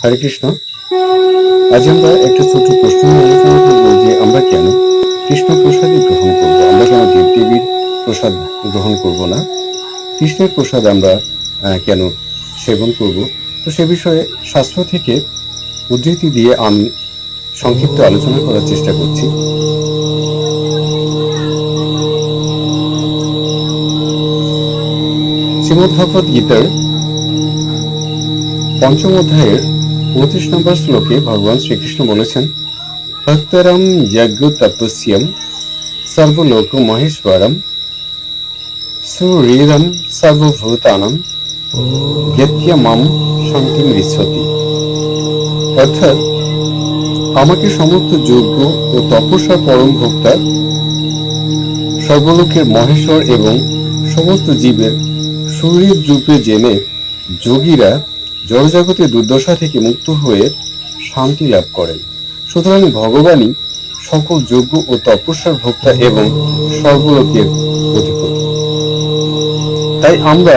হরে কৃষ্ণ। আজ আমরা একটা ছোট প্রশ্ন আলোচনা করব যে আমরা কেন কৃষ্ণ প্রসাদই গ্রহণ করব? আমরা কেন দেবদেবীর প্রসাদ গ্রহণ করব না? কৃষ্ণের প্রসাদ আমরা কেন সেবন করব? তো সে বিষয়ে শাস্ত্র থেকে উদ্ধৃতি দিয়ে আমি সংক্ষিপ্ত আলোচনা করার চেষ্টা করছি। শ্রীমদ ভগবত গীতার পঞ্চম অধ্যায়ের উনত্রিশ নম্বর শ্লোকে ভগবান শ্রীকৃষ্ণ বলেছেন, ভক্তরম যজ্ঞ তপস্যম সর্বলোক মহেশ্বরম সুরীরম সর্বভূতানম ব্যক্য শান্তি মৃচ্ছতি অর্থাৎ আমাকে সমস্ত যোগ্য ও তপস্যা পরম ভোক্তা, সর্বলোকের মহেশ্বর এবং সমস্ত জীবের শরীর রূপে জেনে যোগীরা জড়জগতের দুর্দশা থেকে মুক্ত হয়ে শান্তি লাভ করেন। সুতরাং ভগবানই সকল যোগ্য ও তপস্যার ভোক্তা এবং সর্বলোকের অধিপতি। তাই আমরা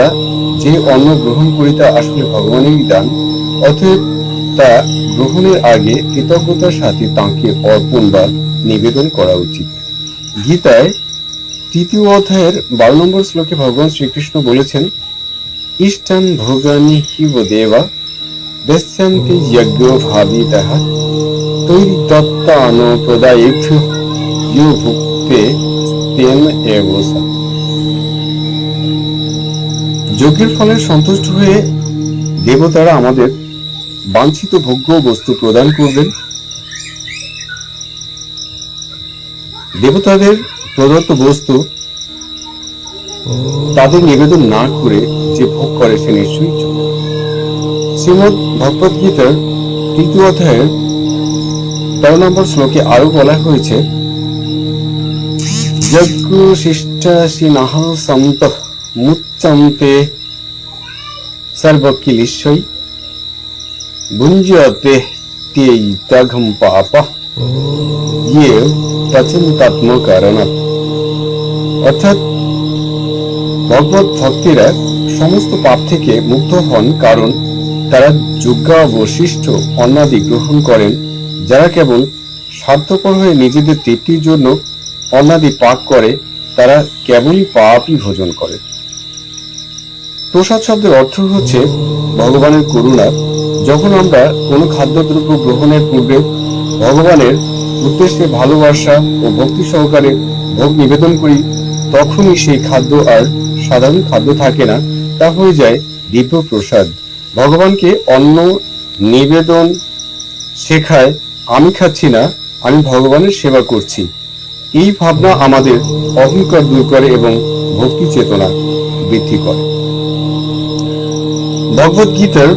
যে অন্ন গ্রহণ করি তা আসলে ভগবানেরই দান, অতএব তা গ্রহণের আগে কৃতজ্ঞতার সাথে তাঁকে অর্পণ বা নিবেদন করা উচিত। গীতায় তৃতীয় অধ্যায়ের বারো নম্বর শ্লোকে ভগবান শ্রীকৃষ্ণ বলেছেন ইষ্টান ভোগানি হিব দেবা দস্যন্তি যজ্ঞ ভাবিতঃ তৈরি দত্তান প্রদায়েভ্য ইয়ো ভুক্তে তেন এব যজ্ঞের ফলে সন্তুষ্ট হয়ে দেবতারা আমাদের বাঞ্ছিত ভোগ্য বস্তু প্রদান করবেন। দেবতাদের প্রদত্ত বস্তু তাদের নিবেদন না করে যে ভোগ করে সে নিশ্চয়ই। শ্রীমদ ভগবত গীতার তৃতীয় অধ্যায়ের তেরো নম্বর শ্লোকে আরও বলা হয়েছে, যজ্ঞ শিষ্টাসি নাহ সন্ত মুচ্চন্তে সর্বকিলিশ্বই তঘম পাপ ইয়ে পচন্তাত্ম কারণাৎ অর্থাৎ ভগবত ভক্তিরা সমস্ত পাপ থেকে মুক্ত হন কারণ তারা যজ্ঞাবশিষ্ট অন্নাদি গ্রহণ করেন, যারা কেবল স্বার্থপর হয়ে নিজেদের তৃপ্তির জন্য অন্নাদি পাক করে, তারা কেবলই পাপই ভোজন করে। প্রসাদ শব্দের অর্থ হচ্ছে ভগবানের করুণা। যখন আমরা কোনো খাদ্যদ্রব্য গ্রহণের পূর্বে ভগবানের উদ্দেশ্যে ভালোবাসা ও ভক্তি সহকারে ভোগ নিবেদন করি, তখনই সেই খাদ্য আর সাধারণ খাদ্য থাকে না, তা হয়ে যায় দিব্য প্রসাদ ভগবানকে অন্ন, নিবেদন শেখায়, আমি খাচ্ছি না, আমি ভগবানের সেবা করছি। এই ভাবনা আমাদের অহংকার দূর করে এবং ভক্তি চেতনা বৃদ্ধি করে। ভগবত গীতার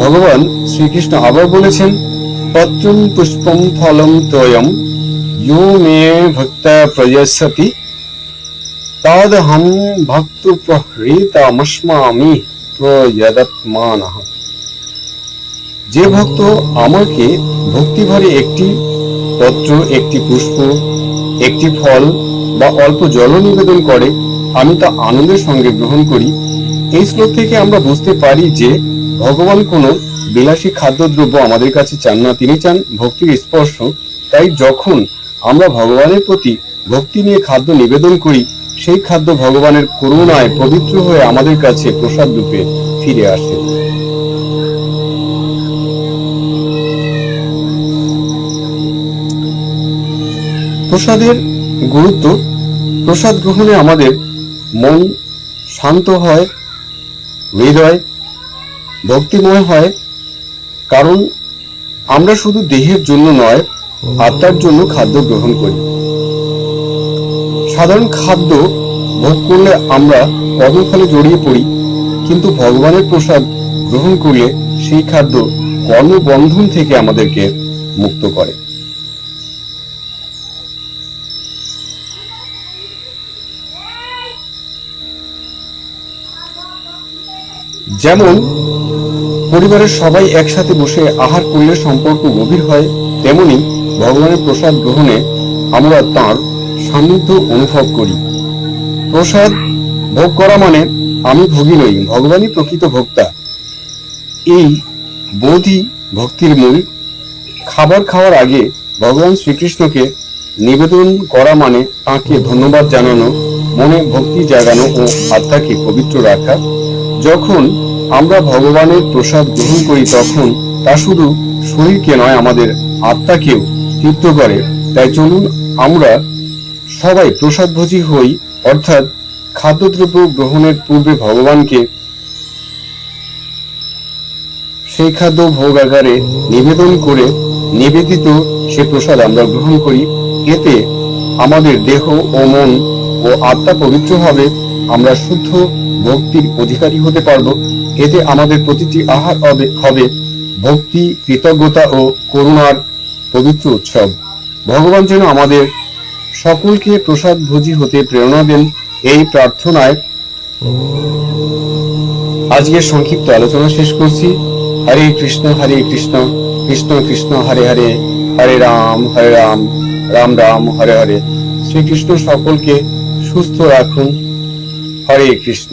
ভগবান শ্রীকৃষ্ণ আবার বলেছেন, পত্রম পুষ্পম ফলম তয়ম ইয়ো মে ভক্তা প্রয়সতি তাদহম ভক্ত প্রহৃতামস্মামি প্রয়দৎমানঃ যে ভক্ত আমাকে ভক্তি ভরে একটি পত্র, একটি পুষ্প, একটি ফল বা অল্প জল নিবেদন করে, আমি তা আনন্দের সঙ্গে গ্রহণ করি, এই শ্লোক থেকে আমরা বুঝতে পারি যে ভগবান কোনো বিলাসী খাদ্যদ্রব্য আমাদের কাছে চান না, তিনি চান ভক্তির স্পর্শ। তাই যখন আমরা ভগবানের প্রতি ভক্তি নিয়ে খাদ্য নিবেদন করি সেই খাদ্য ভগবানের করুণায় পবিত্র হয়ে আমাদের কাছে প্রসাদ রূপে ফিরে আসে। প্রসাদের গুরুত্ব, প্রসাদ গ্রহণে আমাদের মন শান্ত হয়, হৃদয় ভক্তিময় হয়, কারণ আমরা শুধু দেহের জন্য নয়, আত্মার জন্য খাদ্য গ্রহণ করি। সাধারণ খাদ্য ভোগ করলে আমরা কর্মফলে জড়িয়ে পড়ি, কিন্তু ভগবানের প্রসাদ গ্রহণ করলে সেই খাদ্য কর্মবন্ধন থেকে আমাদেরকে মুক্ত করে। যেমন পরিবারের সবাই একসাথে বসে আহার করলে সম্পর্ক গভীর হয়, তেমনি ভগবানের প্রসাদ গ্রহণে আমরা তার সান্নিধ্য অনুভব করি। প্রসাদ ভোগ করা মানে আমি ভোগী নই, ভগবানই প্রকৃত ভোক্তা। এই বোধই ভক্তির মূল, খাবার খাওয়ার আগে ভগবান শ্রীকৃষ্ণকে নিবেদন করা মানে তাঁকে ধন্যবাদ জানানো, মনে ভক্তি জাগানো ও আত্মাকে পবিত্র রাখা। যখন আমরা ভগবানের প্রসাদ গ্রহণ করি, তখন তা শুধু শরীরকে নয়, আমাদের আত্মাকেও তৃপ্ত করে। তাই চলুন আমরা সবাই প্রসাদভোজী হই, অর্থাৎ খাদ্যদ্রব্য গ্রহণের পূর্বে ভগবানকে সেই খাদ্য ভোগ আকারে নিবেদন করে নিবেদিত সে প্রসাদ আমরা গ্রহণ করি। এতে আমাদের দেহ ও মন ও আত্মা পবিত্র হবে আমরা শুদ্ধ ভক্তির অধিকারী হতে পারব। এতে আমাদের প্রতিটি আহার হবে ভক্তি, কৃতজ্ঞতা ও করুণার পবিত্র উৎসব। ভগবান যেন আমাদের সকলকে প্রসাদ ভোজী হতে প্রেরণা দেন এই প্রার্থনায়। আজকের সংক্ষিপ্ত আলোচনা শেষ করছি। হরে কৃষ্ণ হরে কৃষ্ণ কৃষ্ণ কৃষ্ণ, হরে হরে হরে রাম হরে রাম রাম রাম, হরে হরে। শ্রীকৃষ্ণ সকলকে সুস্থ রাখুন। হরে কৃষ্ণ।